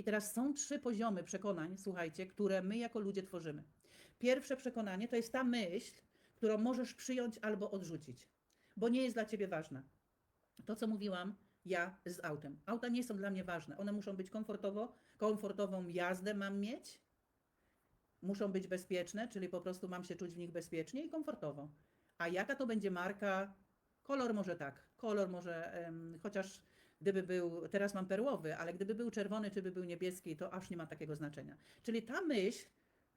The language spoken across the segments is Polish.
I teraz są trzy poziomy przekonań, słuchajcie, które my jako ludzie tworzymy. Pierwsze przekonanie to jest ta myśl, którą możesz przyjąć albo odrzucić, bo nie jest dla ciebie ważna. To, co mówiłam ja z autem. Auta nie są dla mnie ważne. One muszą być komfortowo, komfortową jazdę mam mieć, muszą być bezpieczne, czyli po prostu mam się czuć w nich bezpiecznie i komfortowo. A jaka to będzie marka? Kolor może tak. Kolor może, em, chociaż gdyby był, teraz mam perłowy, ale gdyby był czerwony, czy by był niebieski, to aż nie ma takiego znaczenia. Czyli ta myśl,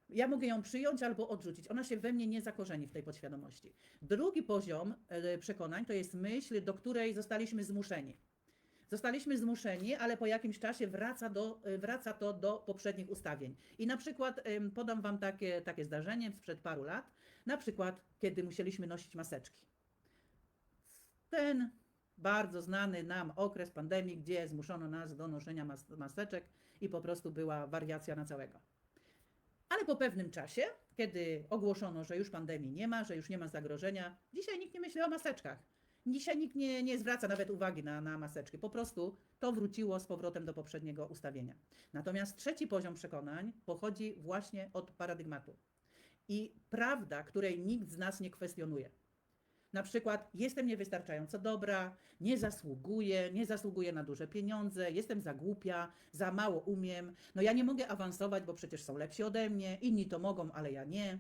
ja mogę ją przyjąć albo odrzucić. Ona się we mnie nie zakorzeni w tej podświadomości. Drugi poziom e, przekonań to jest myśl, do której zostaliśmy zmuszeni. Zostaliśmy zmuszeni, ale po jakimś czasie wraca, do, y, wraca to do poprzednich ustawień. I na przykład podam Wam takie, takie zdarzenie sprzed paru lat, na przykład kiedy musieliśmy nosić maseczki. Ten bardzo znany nam okres pandemii, gdzie zmuszono nas do noszenia mas maseczek i po prostu była wariacja na całego. Ale po pewnym czasie, kiedy ogłoszono, że już pandemii nie ma, że już nie ma zagrożenia, dzisiaj nikt nie myśli o maseczkach. Dzisiaj nikt nie, nie zwraca nawet uwagi na, na maseczki. Po prostu to wróciło z powrotem do poprzedniego ustawienia. Natomiast trzeci poziom przekonań pochodzi właśnie od paradygmatu. I prawda, której nikt z nas nie kwestionuje. Na przykład jestem niewystarczająco dobra, nie zasługuję, nie zasługuję na duże pieniądze, jestem za głupia, za mało umiem, no ja nie mogę awansować, bo przecież są lepsi ode mnie, inni to mogą, ale ja nie.